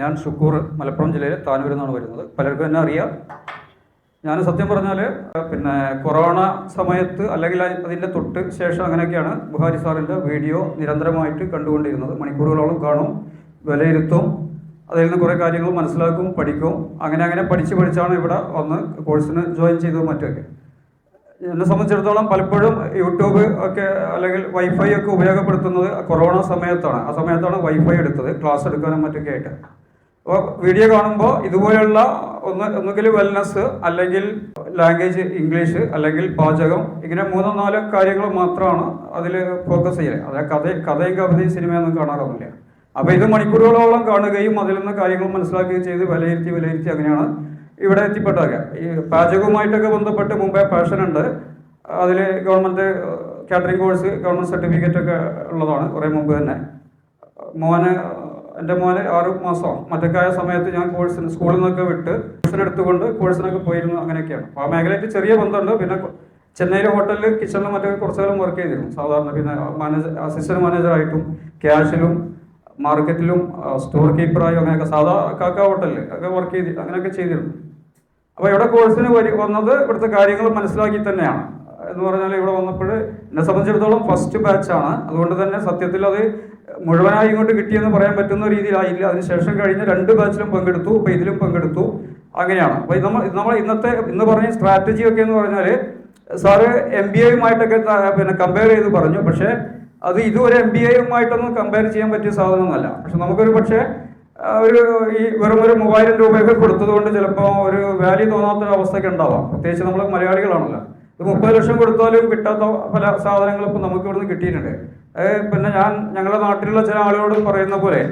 ഞാൻ ഷുക്കൂർ മലപ്പുറം ജില്ലയിലെ താനൂരിൽ നിന്നാണ് വരുന്നത്. പലർക്കും എന്നെ അറിയാം. ഞാൻ സത്യം പറഞ്ഞാൽ പിന്നെ കൊറോണ സമയത്ത് അല്ലെങ്കിൽ അതിന്റെ തൊട്ട് ശേഷം അങ്ങനെയൊക്കെയാണ് ബുഹാരി സാറിന്റെ വീഡിയോ നിരന്തരമായിട്ട് കണ്ടുകൊണ്ടിരുന്നത്. മണിക്കൂറുകളോളം കാണും വിലയിരുത്തും അതിൽ നിന്ന് കുറേ കാര്യങ്ങൾ മനസ്സിലാക്കും പഠിക്കും. അങ്ങനെ അങ്ങനെ പഠിച്ച് പഠിച്ചാണ് ഇവിടെ വന്ന് കോഴ്സിന് ജോയിൻ ചെയ്തതും മറ്റൊക്കെ എന്നെ സംബന്ധിച്ചിടത്തോളം പലപ്പോഴും യൂട്യൂബ് ഒക്കെ അല്ലെങ്കിൽ വൈഫൈ ഒക്കെ ഉപയോഗപ്പെടുത്തുന്നത് കൊറോണ സമയത്താണ്. ആ സമയത്താണ് വൈഫൈ എടുത്തത് ക്ലാസ് എടുക്കാനും മറ്റൊക്കെ ആയിട്ട്. അപ്പോൾ വീഡിയോ കാണുമ്പോൾ ഇതുപോലെയുള്ള ഒന്ന് ഒന്നുകിൽ വെൽനസ് അല്ലെങ്കിൽ ലാംഗ്വേജ് ഇംഗ്ലീഷ് അല്ലെങ്കിൽ പാചകം ഇങ്ങനെ മൂന്നോ നാലോ കാര്യങ്ങൾ മാത്രമാണ് അതിൽ ഫോക്കസ് ചെയ്യുന്നത് അതായത് കഥ കഥയും കവിതയും സിനിമയൊന്നും കാണാറൊന്നുമില്ല. അപ്പോൾ ഇത് മണിക്കൂറുകളോളം കാണുകയും അതിൽ നിന്ന് കാര്യങ്ങൾ മനസ്സിലാക്കുകയും ചെയ്ത് വിലയിരുത്തി വിലയിരുത്തി അങ്ങനെയാണ് ഇവിടെ എത്തിപ്പെട്ടതൊക്കെ. ഈ പാചകവുമായിട്ടൊക്കെ ബന്ധപ്പെട്ട് മുമ്പേ ഉണ്ട്. അതിൽ government catering course government certificate ഒക്കെ ഉള്ളതാണ് കുറേ മുമ്പ് തന്നെ. മോന് എന്റെ മോന് ആറ് മാസം മറ്റൊക്കെ സമയത്ത് ഞാൻ കോഴ്സിന് സ്കൂളിൽ നിന്നൊക്കെ വിട്ട് ട്യൂഷൻ എടുത്തുകൊണ്ട് കോഴ്സിനൊക്കെ പോയിരുന്നു അങ്ങനെയൊക്കെയാണ്. അപ്പോൾ ആ മേഖലയായിട്ട് ചെറിയ ബന്ധമുണ്ട്. പിന്നെ ചെന്നൈയിലെ ഹോട്ടലിൽ കിച്ചണിലും മറ്റൊക്കെ കുറച്ചുകാലം വർക്ക് ചെയ്തിരുന്നു. സാധാരണ പിന്നെ മാനേജർ അസിസ്റ്റന്റ് മാനേജറായിട്ടും ക്യാഷിലും മാർക്കറ്റിലും സ്റ്റോർ കീപ്പറായും അങ്ങനെയൊക്കെ സാധാ കാക്ക ഹോട്ടലിൽ ഒക്കെ വർക്ക് ചെയ്ത് അങ്ങനെയൊക്കെ ചെയ്തിരുന്നു. അപ്പോൾ ഇവിടെ കോഴ്സിന് വരി വന്നത് ഇവിടുത്തെ കാര്യങ്ങൾ മനസ്സിലാക്കി തന്നെയാണ്. എന്ന് പറഞ്ഞാൽ ഇവിടെ വന്നപ്പോൾ എന്നെ സംബന്ധിച്ചിടത്തോളം ഫസ്റ്റ് ബാച്ചാണ് അതുകൊണ്ട് തന്നെ സത്യത്തിൽ അത് മുഴുവനായി ഇങ്ങോട്ട് കിട്ടിയെന്ന് പറയാൻ പറ്റുന്ന രീതിയിലായില്ല. അതിനുശേഷം കഴിഞ്ഞ രണ്ട് ബാച്ചിലും പങ്കെടുത്തു അപ്പോൾ ഇതിലും പങ്കെടുത്തു. അങ്ങനെയാണ്. അപ്പോൾ നമ്മൾ നമ്മൾ ഇന്നത്തെ ഇന്ന് പറഞ്ഞ സ്ട്രാറ്റജി ഒക്കെ എന്ന് പറഞ്ഞാൽ സാറ് എം ബി എയുമായിട്ടൊക്കെ പിന്നെ കമ്പയർ ചെയ്ത് പറഞ്ഞു. പക്ഷേ അത് ഇതുവരെ എം ബി എയുമായിട്ടൊന്നും കമ്പയർ ചെയ്യാൻ പറ്റിയ സാധനമൊന്നുമല്ല. പക്ഷെ നമുക്കൊരു പക്ഷേ ഒരു ഈ വെറും ഒരു മൂവായിരം രൂപയൊക്കെ കൊടുത്തതുകൊണ്ട് ചിലപ്പോൾ ഒരു വാല്യൂ തോന്നാത്തൊരു അവസ്ഥയൊക്കെ ഉണ്ടാവാം. പ്രത്യേകിച്ച് നമ്മൾ മലയാളികളാണല്ലോ. ഇത് മുപ്പത് ലക്ഷം കൊടുത്താലും കിട്ടാത്ത പല സാധനങ്ങളും ഇപ്പം നമുക്ക് ഇവിടുന്ന് കിട്ടിയിട്ടുണ്ട്. പിന്നെ ഞാൻ ഞങ്ങളുടെ നാട്ടിലുള്ള ചില ആളുകളോട് പറയുന്ന പോലെ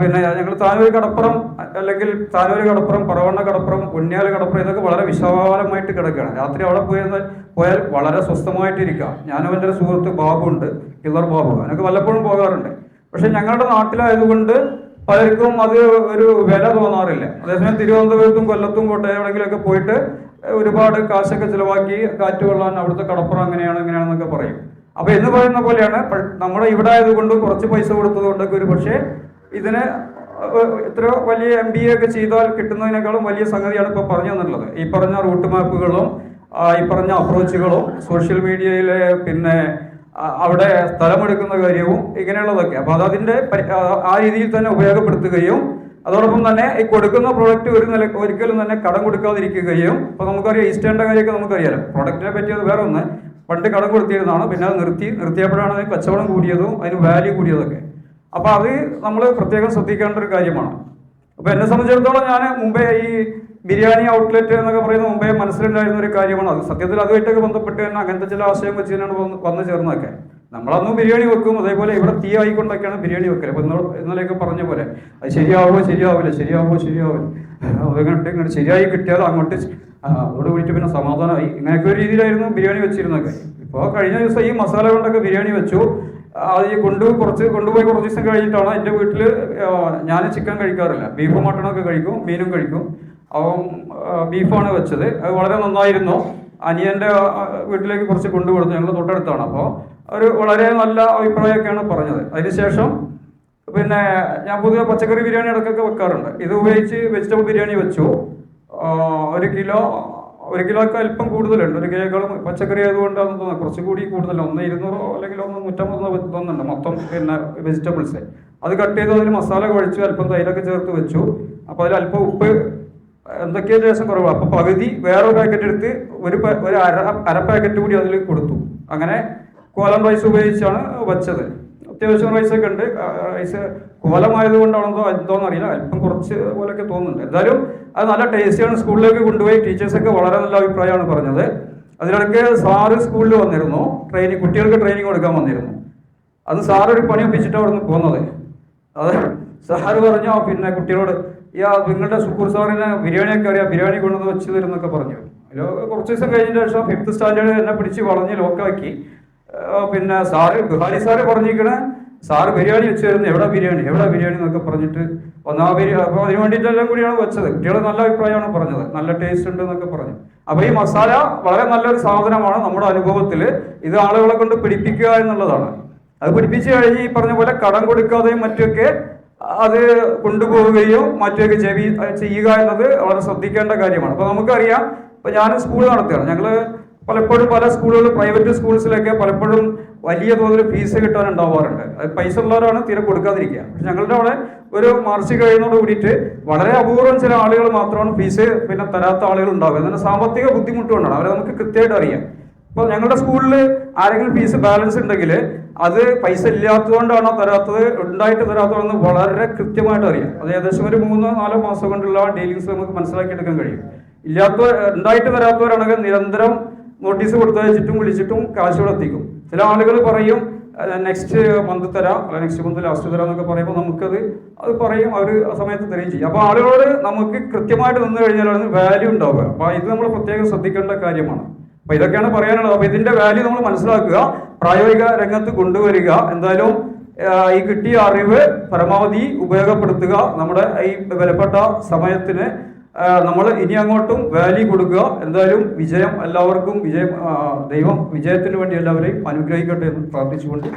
പിന്നെ ഞങ്ങൾ താനൂർ കടപ്പുറം അല്ലെങ്കിൽ താനൂർ കടപ്പുറം പറവണ്ണ കടപ്പുറം പുണ്യാല കടപ്പുറം ഇതൊക്കെ വളരെ വിശാലമായിട്ട് കിടക്കുകയാണ്. രാത്രി അവിടെ പോയി പോയാൽ വളരെ സ്വസ്ഥമായിട്ടിരിക്കാം ഞാനും എന്റെ ഒരു സുഹൃത്ത് ബാബു ഉണ്ട് കില്ലർ ബാബു. അതിനൊക്കെ വല്ലപ്പോഴും പോകാറുണ്ട്. പക്ഷെ ഞങ്ങളുടെ നാട്ടിലായതുകൊണ്ട് പലർക്കും അത് ഒരു വില തോന്നാറില്ല. അതേസമയം തിരുവനന്തപുരത്തും കൊല്ലത്തും കോട്ടയം എവിടെയെങ്കിലുമൊക്കെ പോയിട്ട് ഒരുപാട് കാശൊക്കെ ചിലവാക്കി കാറ്റ് കൊള്ളാൻ അവിടുത്തെ കടപ്പുറം അങ്ങനെയാണ് ഇങ്ങനെയാണെന്നൊക്കെ പറയും. അപ്പൊ എന്ന് പറയുന്ന പോലെയാണ് നമ്മുടെ ഇവിടെ ആയതുകൊണ്ട് കുറച്ച് പൈസ കൊടുത്തത് കൊണ്ടൊക്കെ ഒരു പക്ഷേ ഇതിന് ഇത്ര വലിയ എം ബി എ ഒക്കെ ചെയ്താൽ കിട്ടുന്നതിനേക്കാളും വലിയ സംഗതിയാണ് ഇപ്പോൾ പറഞ്ഞു തന്നിട്ടുള്ളത്. ഈ പറഞ്ഞ റൂട്ട് മാപ്പുകളും ഈ പറഞ്ഞ അപ്രോച്ചുകളും സോഷ്യൽ മീഡിയയിലെ പിന്നെ അവിടെ സ്ഥലമെടുക്കുന്ന കാര്യവും ഇങ്ങനെയുള്ളതൊക്കെ. അപ്പോൾ അതതിന്റെ ആ രീതിയിൽ തന്നെ ഉപയോഗപ്പെടുത്തുകയും അതോടൊപ്പം തന്നെ ഈ കൊടുക്കുന്ന പ്രോഡക്റ്റ് ഒരു നില ഒരിക്കലും തന്നെ കടം കൊടുക്കാതിരിക്കുകയും ഇപ്പോൾ നമുക്കറിയാം ഈസ്റ്റേണിന്റെ കാര്യമൊക്കെ നമുക്കറിയാലോ. പ്രോഡക്റ്റിനെ പറ്റിയത് വേറെ ഒന്ന് പണ്ട് കടം കൊടുത്തിരുന്നതാണ്. പിന്നെ അത് നിർത്തി നിർത്തിയപ്പോഴാണ് അതിന് കച്ചവടം കൂടിയതും അതിന് വാല്യൂ കൂടിയതൊക്കെ. അപ്പോൾ അത് നമ്മൾ പ്രത്യേകം ശ്രദ്ധിക്കേണ്ട ഒരു കാര്യമാണ്. അപ്പോൾ എന്നെ സംബന്ധിച്ചിടത്തോളം ഞാൻ മുമ്പേ ഈ ബിരിയാണി ഔട്ട്ലെറ്റ് എന്നൊക്കെ പറയുന്ന മുമ്പേ മനസ്സിലുണ്ടായിരുന്ന ഒരു കാര്യമാണ് അത്. സത്യത്തിൽ അതുമായിട്ടൊക്കെ ബന്ധപ്പെട്ട് തന്നെ അങ്ങനത്തെ ചില ആശയം വെച്ച് തന്നെയാണ് വന്ന് വന്നു ചേർന്നതൊക്കെ. നമ്മളന്നും ബിരിയാണി വെക്കും. അതേപോലെ ഇവിടെ തീ ആയിക്കൊണ്ടൊക്കെയാണ് ബിരിയാണി വെക്കൽ അപ്പോൾ ഇന്നോ ഇന്നലെയൊക്കെ പറഞ്ഞ പോലെ അത് ശരിയാവോ ശരിയാവില്ല ശരിയാവോ ശരിയാവില്ല. അതങ്ങോട്ട് ഇങ്ങോട്ട് ശരിയായി കിട്ടിയാൽ അങ്ങോട്ട് അതോട് കൂടിയിട്ട് പിന്നെ സമാധാനമായി ഇങ്ങനെയൊക്കെ ഒരു രീതിയിലായിരുന്നു ബിരിയാണി വെച്ചിരുന്നൊക്കെ ഇപ്പോൾ കഴിഞ്ഞ ദിവസം ഈ മസാല കൊണ്ടൊക്കെ ബിരിയാണി വെച്ചു. അത് ഈ കൊണ്ടു കുറച്ച് കൊണ്ടുപോയി കുറച്ച് ദിവസം കഴിഞ്ഞിട്ടാണ് എന്റെ വീട്ടിൽ ഞാൻ ചിക്കൻ കഴിക്കാറില്ല. ബീഫും മട്ടണൊക്കെ കഴിക്കും മീനും കഴിക്കും. അപ്പം ബീഫാണ് വെച്ചത്. അത് വളരെ നന്നായിരുന്നു. അനിയന്റെ വീട്ടിലേക്ക് കുറച്ച് കൊണ്ടുകൊടുത്തു. ഞങ്ങൾ തൊട്ടടുത്താണ്. അപ്പോൾ ഒരു വളരെ നല്ല അഭിപ്രായമൊക്കെയാണ് പറഞ്ഞത്. അതിനുശേഷം പിന്നെ ഞാൻ പൊതുവെ പച്ചക്കറി ബിരിയാണി ഇടയ്ക്കൊക്കെ വെക്കാറുണ്ട്. ഇത് ഉപയോഗിച്ച് വെജിറ്റബിൾ ബിരിയാണി വെച്ചു. ഒരു കിലോ ഒരു കിലോക്ക് അല്പം കൂടുതലുണ്ട്. ഒരു കിലോക്കാളും പച്ചക്കറി ആയതുകൊണ്ടാണെന്ന് തോന്നുന്നത് കുറച്ച് കൂടി കൂടുതൽ. ഒന്ന് ഇരുന്നൂറോ അല്ലെങ്കിൽ ഒന്ന് നൂറ്റമ്പതോ തോന്നുന്നുണ്ട് മൊത്തം പിന്നെ വെജിറ്റബിൾസ് അത് കട്ട് ചെയ്ത് അതിൽ മസാല കുഴച്ചു അല്പം തൈരൊക്കെ ചേർത്ത് വെച്ചു. അപ്പോൾ അതിൽ അല്പം ഉപ്പ് എന്തൊക്കെയോ ലേശം കുറവാണ് അപ്പോൾ പകുതി വേറെ പാക്കറ്റ് എടുത്ത് ഒരു ഒരു അര അര പാക്കറ്റ് കൂടി അതിൽ കൊടുത്തു. അങ്ങനെ കോലം റൈസ് ഉപയോഗിച്ചാണ് വെച്ചത്. അത്യാവശ്യം റൈസൊക്കെ ഉണ്ട്. റൈസ് കോലമായതുകൊണ്ടാണെന്നോ എന്തോന്ന് അറിയില്ല. അല്പം കുറച്ച് പോലെയൊക്കെ തോന്നുന്നുണ്ട്. എന്തായാലും അത് നല്ല ടേസ്റ്റിയാണ് സ്കൂളിലേക്ക് കൊണ്ടുപോയി. ടീച്ചേഴ്സൊക്കെ വളരെ നല്ല അഭിപ്രായമാണ് പറഞ്ഞത്. അതിനിടയ്ക്ക് സാറ് സ്കൂളിൽ വന്നിരുന്നു. ട്രെയിനിങ് കുട്ടികൾക്ക് ട്രെയിനിങ് കൊടുക്കാൻ വന്നിരുന്നു. അത് സാറൊരു പണി ഒപ്പിച്ചിട്ടാണ് അവിടെ നിന്ന് പോകുന്നത് അത് സാറ് പറഞ്ഞോ പിന്നെ കുട്ടികളോട് ആ നിങ്ങളുടെ സുക്കൂർ സാറിന് ബിരിയാണിയൊക്കെ അറിയാം. ബിരിയാണി കൊണ്ടുവന്ന് വെച്ച് തരുന്നൊക്കെ പറഞ്ഞു. അതിൽ കുറച്ച് ദിവസം കഴിഞ്ഞ ശേഷം ഫിഫ്ത്ത് സ്റ്റാൻഡേർഡ് എന്നെ പിടിച്ച് വളഞ്ഞ് ലോക്കാക്കി പിന്നെ സാറ് ബിഹാരി സാറ് പറഞ്ഞിരിക്കണേ സാറ് ബിരിയാണി വെച്ച് തരുന്നു എവിടെ ബിരിയാണി? എവിടെ ബിരിയാണി എന്നൊക്കെ പറഞ്ഞിട്ട് ഒന്നാ ബിരിയാണി അപ്പോൾ അതിന് വേണ്ടിയിട്ടെല്ലാം കൂടിയാണ് വെച്ചത്. കുട്ടികൾ നല്ല അഭിപ്രായമാണ് പറഞ്ഞത്. നല്ല ടേസ്റ്റ് ഉണ്ട് എന്നൊക്കെ പറഞ്ഞു. അപ്പോൾ ഈ മസാല വളരെ നല്ലൊരു സാധനമാണ് നമ്മുടെ അനുഭവത്തിൽ ഇത് ആളുകളെ കൊണ്ട് പിടിപ്പിക്കുക എന്നുള്ളതാണ്. അത് പിടിപ്പിച്ചു കഴിഞ്ഞ് ഈ പറഞ്ഞ പോലെ കടം കൊടുക്കാതെയും മറ്റൊക്കെ അത് കൊണ്ടുപോവുകയും മറ്റൊക്കെ ചെവി ചെയ്യുക എന്നത് വളരെ ശ്രദ്ധിക്കേണ്ട കാര്യമാണ്. അപ്പോൾ നമുക്കറിയാം. ഇപ്പോൾ ഞാൻ സ്കൂൾ നടത്തുകയാണ്. ഞങ്ങൾ പലപ്പോഴും പല സ്കൂളുകൾ പ്രൈവറ്റ് സ്കൂൾസിലൊക്കെ പലപ്പോഴും വലിയ തോതിൽ ഫീസ് കിട്ടാനുണ്ടാവാറുണ്ട് അത് പൈസ ഉള്ളവരാണ് തീരെ കൊടുക്കാതിരിക്കുക. പക്ഷെ ഞങ്ങളുടെ അവിടെ ഒരു മാർച്ച് കഴിയുന്നതോട് കൂടിയിട്ട് വളരെ അപൂർവം ചില ആളുകൾ മാത്രമാണ് ഫീസ് പിന്നെ തരാത്ത ആളുകൾ ഉണ്ടാവുക. എന്നാൽ സാമ്പത്തിക ബുദ്ധിമുട്ട് ബുദ്ധിമുട്ടുകൊണ്ടാണ് അവരെ നമുക്ക് കൃത്യമായിട്ട് അറിയാം. ഇപ്പോൾ ഞങ്ങളുടെ സ്കൂളിൽ ആരെങ്കിലും ഫീസ് ബാലൻസ് ഉണ്ടെങ്കിൽ അത് പൈസ ഇല്ലാത്തതുകൊണ്ടാണോ തരാത്തത് ഉണ്ടായിട്ട് തരാത്തതെന്ന് വളരെ കൃത്യമായിട്ട് അറിയാം. അത് ഏകദേശം ഒരു മൂന്നോ നാലോ മാസം കൊണ്ടുള്ള ഡീലിങ്സ് നമുക്ക് മനസ്സിലാക്കിയെടുക്കാൻ കഴിയും. ഇല്ലാത്ത ഉണ്ടായിട്ട് തരാത്തവരാണെങ്കിൽ നിരന്തരം നോട്ടീസ് കൊടുത്തയച്ചിട്ടും വിളിച്ചിട്ടും കാശ് ഇവിടെ എത്തിക്കും. ചില ആളുകൾ പറയും നെക്സ്റ്റ് മന്ത് തരാം. അല്ല നെക്സ്റ്റ് മന്ത് ലാസ്റ്റ് തരാം എന്നൊക്കെ പറയുമ്പോൾ നമുക്കത് അത് പറയും അവർ ആ സമയത്ത് തരികയും ചെയ്യും. അപ്പോൾ ആളുകളോട് നമുക്ക് കൃത്യമായിട്ട് നിന്ന് കഴിഞ്ഞാലാണ് വാല്യൂ ഉണ്ടാവുക. അപ്പോൾ ഇത് നമ്മൾ പ്രത്യേകം ശ്രദ്ധിക്കേണ്ട കാര്യമാണ്. അപ്പോൾ ഇതൊക്കെയാണ് പറയാനുള്ളത്. അപ്പോൾ ഇതിന്റെ വാല്യൂ നമ്മൾ മനസ്സിലാക്കുക പ്രായോഗിക രംഗത്ത് കൊണ്ടുവരിക എന്തായാലും ഈ കിട്ടിയ അറിവ് പരമാവധി ഉപയോഗപ്പെടുത്തുക നമ്മുടെ ഈ വിലപ്പെട്ട സമയത്തിന് നമ്മൾ ഇനി അങ്ങോട്ടും വാല്യൂ കൊടുക്കുക. എന്തായാലും വിജയം എല്ലാവർക്കും വിജയം ദൈവം വിജയത്തിന് വേണ്ടി എല്ലാവരെയും അനുഗ്രഹിക്കട്ടെ എന്ന് പ്രാർത്ഥിച്ചുകൊണ്ട്